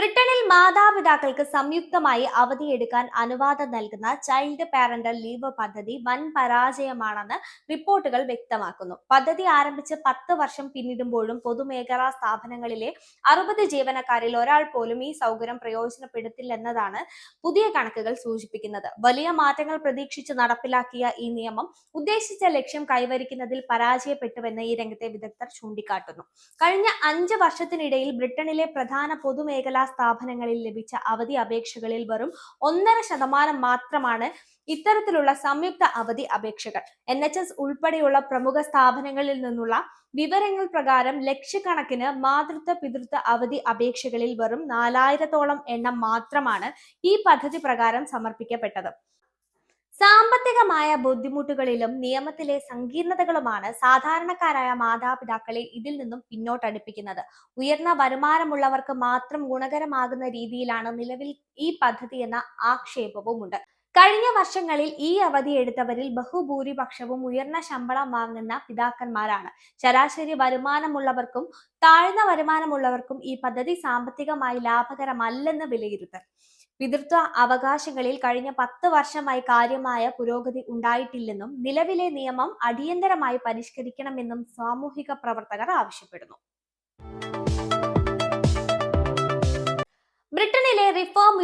ബ്രിട്ടനിൽ മാതാപിതാക്കൾക്ക് സംയുക്തമായി അവധിയെടുക്കാൻ അനുവാദം നൽകുന്ന ചൈൽഡ് പാരന്റൽ ലീവ് പദ്ധതി വൻ പരാജയമാണെന്ന് റിപ്പോർട്ടുകൾ വ്യക്തമാക്കുന്നു. പദ്ധതി ആരംഭിച്ച് പത്ത് വർഷം പിന്നിടുമ്പോഴും പൊതുമേഖലാ സ്ഥാപനങ്ങളിലെ അറുപത് ജീവനക്കാരിൽ ഒരാൾ പോലും ഈ സൗകര്യം പ്രയോജനപ്പെടുത്തില്ലെന്നതാണ് പുതിയ കണക്കുകൾ സൂചിപ്പിക്കുന്നത്. വലിയ മാറ്റങ്ങൾ പ്രതീക്ഷിച്ച് നടപ്പിലാക്കിയ ഈ നിയമം ഉദ്ദേശിച്ച ലക്ഷ്യം കൈവരിക്കുന്നതിൽ പരാജയപ്പെട്ടുവെന്ന് ഈ രംഗത്തെ വിദഗ്ധർ ചൂണ്ടിക്കാട്ടുന്നു. കഴിഞ്ഞ അഞ്ച് വർഷത്തിനിടയിൽ ബ്രിട്ടനിലെ പ്രധാന പൊതുമേഖലാ സ്ഥാപനങ്ങളിൽ ലഭിച്ച അവധി അപേക്ഷകളിൽ വെറും ഒന്നര ശതമാനം മാത്രമാണ് ഇത്തരത്തിലുള്ള സംയുക്ത അവധി അപേക്ഷകൾ. എൻ എച്ച് എസ് ഉൾപ്പെടെയുള്ള പ്രമുഖ സ്ഥാപനങ്ങളിൽ നിന്നുള്ള വിവരങ്ങൾ പ്രകാരം ലക്ഷക്കണക്കിന് മാതൃത്വ പിതൃത്വ അവധി അപേക്ഷകളിൽ വെറും നാലായിരത്തോളം എണ്ണം മാത്രമാണ് ഈ പദ്ധതി പ്രകാരം സമർപ്പിക്കപ്പെട്ടത്. സാമ്പത്തികമായ ബുദ്ധിമുട്ടുകളിലും നിയമത്തിലെ സങ്കീർണതകളുമാണ് സാധാരണക്കാരായ മാതാപിതാക്കളെ ഇതിൽ നിന്നും പിന്നോട്ടടുപ്പിക്കുന്നത്. ഉയർന്ന വരുമാനമുള്ളവർക്ക് മാത്രം ഗുണകരമാകുന്ന രീതിയിലാണ് നിലവിൽ ഈ പദ്ധതി എന്ന ആക്ഷേപവുമുണ്ട്. കഴിഞ്ഞ വർഷങ്ങളിൽ ഈ അവധി എടുത്തവരിൽ ബഹുഭൂരിപക്ഷവും ഉയർന്ന ശമ്പളം വാങ്ങുന്ന പിതാക്കന്മാരാണ്. ശരാശരി വരുമാനമുള്ളവർക്കും താഴ്ന്ന വരുമാനമുള്ളവർക്കും ഈ പദ്ധതി സാമ്പത്തികമായി ലാഭകരമല്ലെന്ന് വിലയിരുത്തൽ. പിതൃത്വ അവകാശങ്ങളിൽ കഴിഞ്ഞ പത്ത് വർഷമായി കാര്യമായ പുരോഗതി ഉണ്ടായിട്ടില്ലെന്നും നിലവിലെ നിയമം അടിയന്തരമായി പരിഷ്കരിക്കണമെന്നും സാമൂഹിക പ്രവർത്തകർ ആവശ്യപ്പെടുന്നു.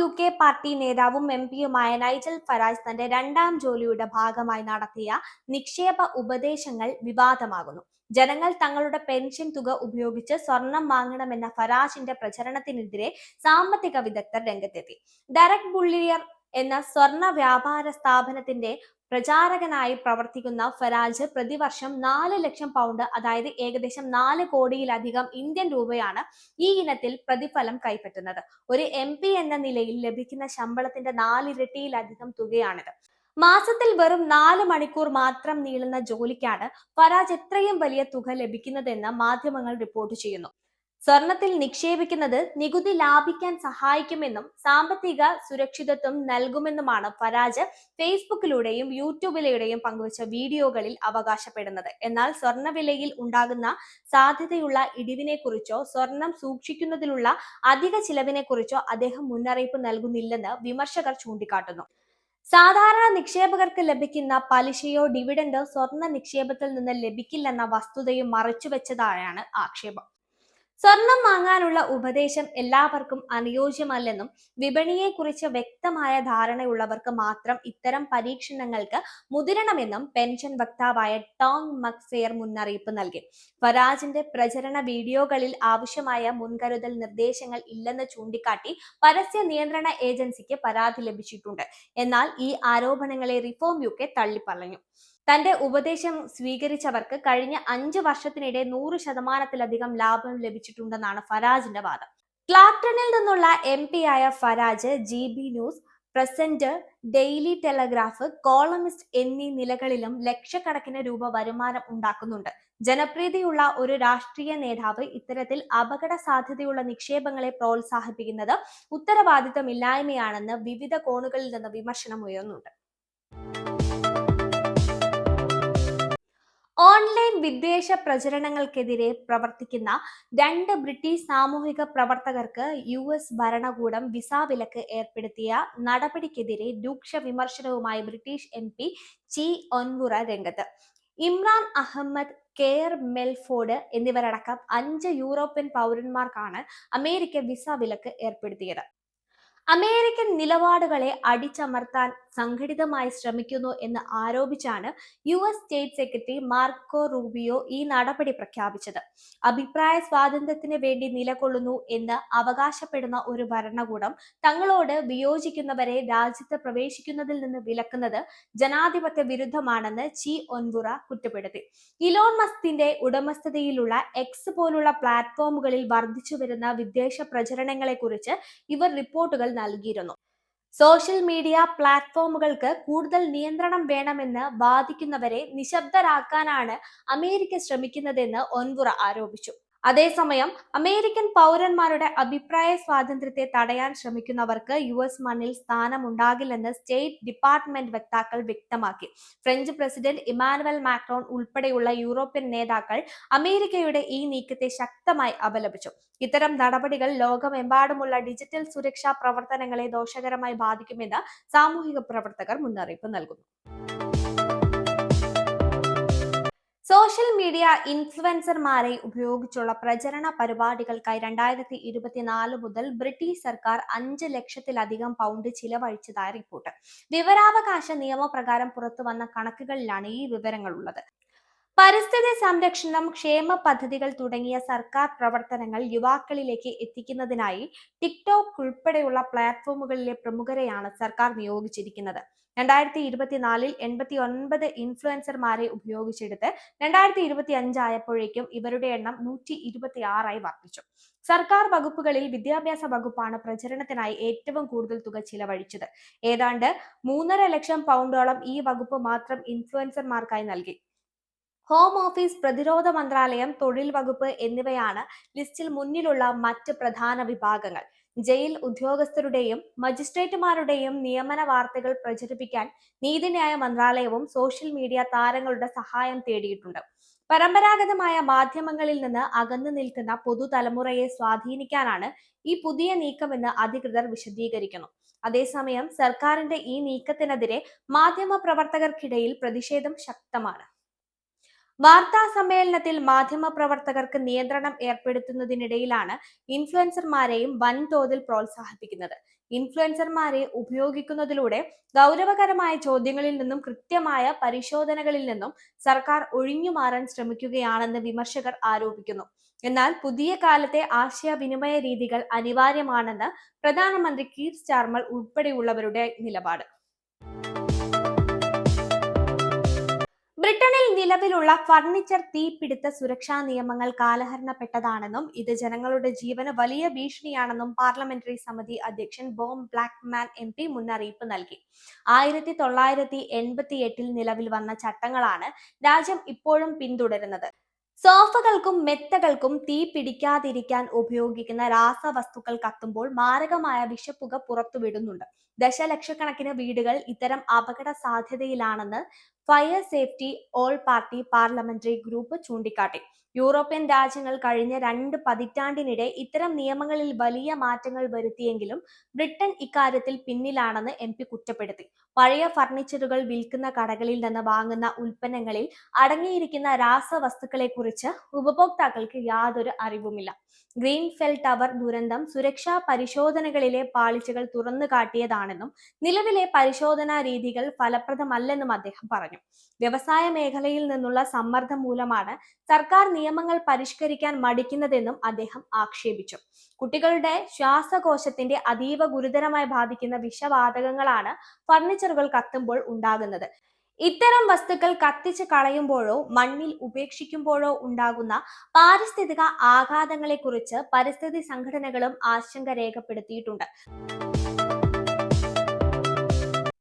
യു കെ പാർട്ടി നേതാവും എം പിയുമായ നൈജൽ ഫരാജ് തന്റെ രണ്ടാം ജോലിയുടെ ഭാഗമായി നടത്തിയ നിക്ഷേപ ഉപദേശങ്ങൾ വിവാദമാകുന്നു. ജനങ്ങൾ തങ്ങളുടെ പെൻഷൻ തുക ഉപയോഗിച്ച് സ്വർണം വാങ്ങണമെന്ന ഫരാജിന്റെ പ്രചരണത്തിനെതിരെ സാമ്പത്തിക വിദഗ്ധർ രംഗത്തെത്തി. ഡയറക്ട് ബുള്ളിയർ എന്ന സ്വർണ വ്യാപാര സ്ഥാപനത്തിന്റെ പ്രചാരകനായി പ്രവർത്തിക്കുന്ന ഫരാജ് പ്രതിവർഷം നാല് ലക്ഷം പൗണ്ട് അതായത് ഏകദേശം നാല് കോടിയിലധികം ഇന്ത്യൻ രൂപയാണ് ഈ ഇനത്തിൽ പ്രതിഫലം കൈപ്പറ്റുന്നത്. ഒരു എം എന്ന നിലയിൽ ലഭിക്കുന്ന ശമ്പളത്തിന്റെ നാലിരട്ടിയിലധികം തുകയാണിത്. മാസത്തിൽ വെറും നാല് മണിക്കൂർ മാത്രം നീളുന്ന ജോലിക്കാണ് ഫരാജ് എത്രയും വലിയ തുക ലഭിക്കുന്നതെന്ന് മാധ്യമങ്ങൾ റിപ്പോർട്ട് ചെയ്യുന്നു. സ്വർണത്തിൽ നിക്ഷേപിക്കുന്നത് നികുതി ലാഭിക്കാൻ സഹായിക്കുമെന്നും സാമ്പത്തിക സുരക്ഷിതത്വം നൽകുമെന്നുമാണ് ഫരാജ് ഫേസ്ബുക്കിലൂടെയും യൂട്യൂബിലൂടെയും പങ്കുവച്ച വീഡിയോകളിൽ അവകാശപ്പെടുന്നത്. എന്നാൽ സ്വർണവിലയിൽ ഉണ്ടാകുന്ന സാധ്യതയുള്ള ഇടിവിനെക്കുറിച്ചോ സ്വർണം സൂക്ഷിക്കുന്നതിലുള്ള അധിക ചിലവിനെക്കുറിച്ചോ അദ്ദേഹം മുന്നറിയിപ്പ് നൽകുന്നില്ലെന്ന് വിമർശകർ ചൂണ്ടിക്കാട്ടുന്നു. സാധാരണ നിക്ഷേപകർക്ക് ലഭിക്കുന്ന പലിശയോ ഡിവിഡൻഡോ സ്വർണ നിക്ഷേപത്തിൽ നിന്ന് ലഭിക്കില്ലെന്ന വസ്തുതയും മറച്ചുവെച്ചതായാണ് ആക്ഷേപം. സ്വർണം വാങ്ങാനുള്ള ഉപദേശം എല്ലാവർക്കും അനുയോജ്യമല്ലെന്നും വിപണിയെക്കുറിച്ച് വ്യക്തമായ ധാരണയുള്ളവർക്ക് മാത്രം ഇത്തരം പരീക്ഷണങ്ങൾക്ക് മുതിരണമെന്നും പെൻഷൻ വക്താവായ ടോങ് മക്ഫെയർ മുന്നറിയിപ്പ് നൽകി. ഫരാജിന്റെ പ്രചരണ വീഡിയോകളിൽ ആവശ്യമായ മുൻകരുതൽ നിർദ്ദേശങ്ങൾ ഇല്ലെന്ന് ചൂണ്ടിക്കാട്ടി പരസ്യ നിയന്ത്രണ ഏജൻസിക്ക് പരാതി ലഭിച്ചിട്ടുണ്ട്. എന്നാൽ ഈ ആരോപണങ്ങളെ റിഫോം യു കെ തള്ളിപ്പറഞ്ഞു. തന്റെ ഉപദേശം സ്വീകരിച്ചവർക്ക് കഴിഞ്ഞ അഞ്ച് വർഷത്തിനിടെ നൂറ് ശതമാനത്തിലധികം ലാഭം ലഭിച്ചിട്ടുണ്ടെന്നാണ് ഫരാജിന്റെ വാദം. ക്ലാക്ടണിൽ നിന്നുള്ള എം ആയ Farage G B News present Daily Telegraph columnist എന്നീ നിലകളിലും ലക്ഷക്കണക്കിന് രൂപ വരുമാനം ഉണ്ടാക്കുന്നുണ്ട്. ജനപ്രീതിയുള്ള ഒരു രാഷ്ട്രീയ നേതാവ് ഇത്തരത്തിൽ അപകട സാധ്യതയുള്ള നിക്ഷേപങ്ങളെ പ്രോത്സാഹിപ്പിക്കുന്നത് ഉത്തരവാദിത്തമില്ലായ്മയാണെന്ന് വിവിധ കോണുകളിൽ നിന്ന് വിമർശനം ഉയർന്നുണ്ട് വിദ്വേഷ പ്രചരണങ്ങൾക്കെതിരെ പ്രവർത്തിക്കുന്ന രണ്ട് ബ്രിട്ടീഷ് സാമൂഹിക പ്രവർത്തകർക്ക് യു എസ് ഭരണകൂടം വിസ വിലക്ക് ഏർപ്പെടുത്തിയ നടപടിക്കെതിരെ രൂക്ഷ വിമർശനവുമായി ബ്രിട്ടീഷ് എം പി ചി ഒൻവുറ രംഗത്ത്. ഇമ്രാൻ അഹമ്മദ് കെയർ മെൽഫോർഡ് എന്നിവരടക്കം അഞ്ച് യൂറോപ്യൻ പൗരന്മാർക്കാണ് അമേരിക്ക വിസ വിലക്ക് ഏർപ്പെടുത്തിയത്. അമേരിക്കൻ നിലപാടുകളെ അടിച്ചമർത്താൻ സംഘടിതമായി ശ്രമിക്കുന്നു എന്ന് ആരോപിച്ചാണ് U S state secretary Marco Rubio ഈ നടപടി പ്രഖ്യാപിച്ചത്. അഭിപ്രായ സ്വാതന്ത്ര്യത്തിന് വേണ്ടി നിലകൊള്ളുന്നു എന്ന് അവകാശപ്പെടുന്ന ഒരു ഭരണകൂടം തങ്ങളോട് വിയോജിക്കുന്നവരെ രാജ്യത്ത് പ്രവേശിക്കുന്നതിൽ നിന്ന് വിലക്കുന്നത് ജനാധിപത്യ വിരുദ്ധമാണെന്ന് ചി ഒൻവുറ കുറ്റപ്പെടുത്തി. ഇലോൺ മസ്കിന്റെ ഉടമസ്ഥതയിലുള്ള എക്സ് പോലുള്ള പ്ലാറ്റ്ഫോമുകളിൽ വർദ്ധിച്ചു വരുന്ന വിദ്വേഷ പ്രചരണങ്ങളെക്കുറിച്ച് ഇവർ റിപ്പോർട്ടുകൾ നൽകിയിരുന്നു. സോഷ്യൽ മീഡിയ പ്ലാറ്റ്ഫോമുകൾക്ക് കൂടുതൽ നിയന്ത്രണം വേണമെന്ന് വാദിക്കുന്നവരെ നിശബ്ദരാക്കാനാണ് അമേരിക്ക ശ്രമിക്കുന്നതെന്ന് ഒൻവുറ ആരോപിച്ചു. അതേസമയം അമേരിക്കൻ പൗരന്മാരുടെ അഭിപ്രായ സ്വാതന്ത്ര്യത്തെ തടയാൻ ശ്രമിക്കുന്നവർക്ക് യു എസ് മണ്ണിൽ സ്ഥാനമുണ്ടാകില്ലെന്ന് സ്റ്റേറ്റ് ഡിപ്പാർട്ട്മെന്റ് വക്താക്കൾ വ്യക്തമാക്കി. ഫ്രഞ്ച് പ്രസിഡന്റ് ഇമാനുവൽ മാക്രോൺ ഉൾപ്പെടെയുള്ള യൂറോപ്യൻ നേതാക്കൾ അമേരിക്കയുടെ ഈ നീക്കത്തെ ശക്തമായി അപലപിച്ചു. ഇത്തരം നടപടികൾ ലോകമെമ്പാടുമുള്ള ഡിജിറ്റൽ സുരക്ഷാ പ്രവർത്തനങ്ങളെ ദോഷകരമായി ബാധിക്കുമെന്ന് സാമൂഹിക പ്രവർത്തകർ മുന്നറിയിപ്പ് നൽകുന്നു. സോഷ്യൽ മീഡിയ ഇൻഫ്ലുവൻസർമാരെ ഉപയോഗിച്ചുള്ള പ്രചരണ പരിപാടികൾക്കായി രണ്ടായിരത്തി ഇരുപത്തിനാല് മുതൽ ബ്രിട്ടീഷ് സർക്കാർ അഞ്ച് ലക്ഷത്തിലധികം പൗണ്ട് ചിലവഴിച്ചതായി റിപ്പോർട്ട്. വിവരാവകാശ നിയമപ്രകാരം പുറത്തുവന്ന കണക്കുകളിലാണ് ഈ വിവരങ്ങൾ ഉള്ളത് പരിസ്ഥിതി സംരക്ഷണം ക്ഷേമ പദ്ധതികൾ തുടങ്ങിയ സർക്കാർ പ്രവർത്തനങ്ങൾ യുവാക്കളിലേക്ക് എത്തിക്കുന്നതിനായി ടിക്ടോക്ക് ഉൾപ്പെടെയുള്ള പ്ലാറ്റ്ഫോമുകളിലെ പ്രമുഖരെയാണ് സർക്കാർ നിയോഗിച്ചിരിക്കുന്നത്. രണ്ടായിരത്തി ഇരുപത്തിനാലിൽ എൺപത്തി ഒൻപത് ഇൻഫ്ലുവൻസർമാരെ ഉപയോഗിച്ചെടുത്ത് രണ്ടായിരത്തി ഇരുപത്തി അഞ്ചായപ്പോഴേക്കും ഇവരുടെ എണ്ണം നൂറ്റി ഇരുപത്തി ആറായി വർദ്ധിച്ചു. സർക്കാർ വകുപ്പുകളിൽ വിദ്യാഭ്യാസ വകുപ്പാണ് പ്രചരണത്തിനായി ഏറ്റവും കൂടുതൽ തുക ചിലവഴിച്ചത്. ഏതാണ്ട് മൂന്നര ലക്ഷം പൗണ്ടോളം ഈ വകുപ്പ് മാത്രം ഇൻഫ്ലുവൻസർമാർക്കായി നൽകി. ഹോം ഓഫീസ് പ്രതിരോധ മന്ത്രാലയം തൊഴിൽ വകുപ്പ് എന്നിവയാണ് ലിസ്റ്റിൽ മുന്നിലുള്ള മറ്റ് പ്രധാന വിഭാഗങ്ങൾ. ജയിൽ ഉദ്യോഗസ്ഥരുടെയും മജിസ്ട്രേറ്റുമാരുടെയും നിയമന വാർത്തകൾ പ്രചരിപ്പിക്കാൻ നീതിന്യായ മന്ത്രാലയവും സോഷ്യൽ മീഡിയ താരങ്ങളുടെ സഹായം തേടിയിട്ടുണ്ട്. പരമ്പരാഗതമായ മാധ്യമങ്ങളിൽ നിന്ന് അകന്നു നിൽക്കുന്ന പുതുതലമുറയെ സ്വാധീനിക്കാനാണ് ഈ പുതിയ നീക്കമെന്ന് അധികൃതർ വിശദീകരിക്കുന്നു. അതേസമയം സർക്കാരിന്റെ ഈ നീക്കത്തിനെതിരെ മാധ്യമ പ്രവർത്തകർക്കിടയിൽ പ്രതിഷേധം ശക്തമാണ്. വാർത്താ സമ്മേളനത്തിൽ മാധ്യമപ്രവർത്തകർക്ക് നിയന്ത്രണം ഏർപ്പെടുത്തുന്നതിനിടയിലാണ് ഇൻഫ്ലുവൻസർമാരെയും വൻതോതിൽ പ്രോത്സാഹിപ്പിക്കുന്നത്. ഇൻഫ്ലുവൻസർമാരെ ഉപയോഗിക്കുന്നതിലൂടെ ഗൗരവകരമായ ചോദ്യങ്ങളിൽ നിന്നും കൃത്യമായ പരിശോധനകളിൽ നിന്നും സർക്കാർ ഒഴിഞ്ഞുമാറാൻ ശ്രമിക്കുകയാണെന്ന് വിമർശകർ ആരോപിക്കുന്നു. എന്നാൽ പുതിയ കാലത്തെ ആശയവിനിമയ രീതികൾ അനിവാര്യമാണെന്ന് പ്രധാനമന്ത്രി കീർ സ്റ്റാർമൽ ഉൾപ്പെടെയുള്ളവരുടെ നിലപാട്. ബ്രിട്ടനിൽ നിലവിലുള്ള ഫർണിച്ചർ തീപിടുത്ത സുരക്ഷാ നിയമങ്ങൾ കാലഹരണപ്പെട്ടതാണെന്നും ഇത് ജനങ്ങളുടെ ജീവന് വലിയ ഭീഷണിയാണെന്നും പാർലമെന്ററി സമിതി അധ്യക്ഷൻ ബോം ബ്ലാക്ക്മാൻ എം പി മുന്നറിയിപ്പ് നൽകി. ആയിരത്തി തൊള്ളായിരത്തി എൺപത്തി എട്ടിൽ നിലവിൽ വന്ന ചട്ടങ്ങളാണ് രാജ്യം ഇപ്പോഴും പിന്തുടരുന്നത്. സോഫകൾക്കും മെത്തകൾക്കും തീ പിടിക്കാതിരിക്കാൻ ഉപയോഗിക്കുന്ന രാസവസ്തുക്കൾ കത്തുമ്പോൾ മാരകമായ വിഷപ്പുക പുറത്തുവിടുന്നുണ്ട്. ദശലക്ഷക്കണക്കിന് വീടുകൾ ഇത്തരം അപകട സാധ്യതയിലാണെന്ന് fire safety all party parliamentary group ചൂണ്ടിക്കാട്ടി. യൂറോപ്യൻ രാജ്യങ്ങൾ കഴിഞ്ഞ രണ്ട് പതിറ്റാണ്ടിനിടെ ഇത്തരം നിയമങ്ങളിൽ വലിയ മാറ്റങ്ങൾ വരുത്തിയെങ്കിലും ബ്രിട്ടൻ ഇക്കാര്യത്തിൽ പിന്നിലാണെന്ന് എം പി കുറ്റപ്പെടുത്തി. പഴയ ഫർണിച്ചറുകൾ വിൽക്കുന്ന കടകളിൽ നിന്ന് വാങ്ങുന്ന ഉൽപ്പന്നങ്ങളിൽ അടങ്ങിയിരിക്കുന്ന രാസവസ്തുക്കളെക്കുറിച്ച് ഉപഭോക്താക്കൾക്ക് യാതൊരു അറിവുമില്ല. ഗ്രീൻഫെൽ ടവർ ദുരന്തം സുരക്ഷാ പരിശോധനകളിലെ പാളിച്ചകൾ തുറന്നു കാട്ടിയതാണെന്നും നിലവിലെ പരിശോധനാ രീതികൾ ഫലപ്രദമല്ലെന്നും അദ്ദേഹം പറഞ്ഞു. വ്യവസായ മേഖലയിൽ നിന്നുള്ള സമ്മർദ്ദം മൂലമാണ് സർക്കാർ നിയമങ്ങൾ പരിഷ്കരിക്കാൻ മടിക്കുന്നതെന്നും അദ്ദേഹം ആക്ഷേപിച്ചു. കുട്ടികളുടെ ശ്വാസകോശത്തിന്റെ അതീവ ഗുരുതരമായി ബാധിക്കുന്ന വിഷവാതകങ്ങളാണ് ഫർണിച്ചറുകൾ കത്തുമ്പോൾ ഉണ്ടാകുന്നത്. ഇത്തരം വസ്തുക്കൾ കത്തിച്ച് കളയുമ്പോഴോ മണ്ണിൽ ഉപേക്ഷിക്കുമ്പോഴോ ഉണ്ടാകുന്ന പാരിസ്ഥിതിക ആഘാതങ്ങളെക്കുറിച്ച് പരിസ്ഥിതി സംഘടനകളും ആശങ്ക രേഖപ്പെടുത്തിയിട്ടുണ്ട്.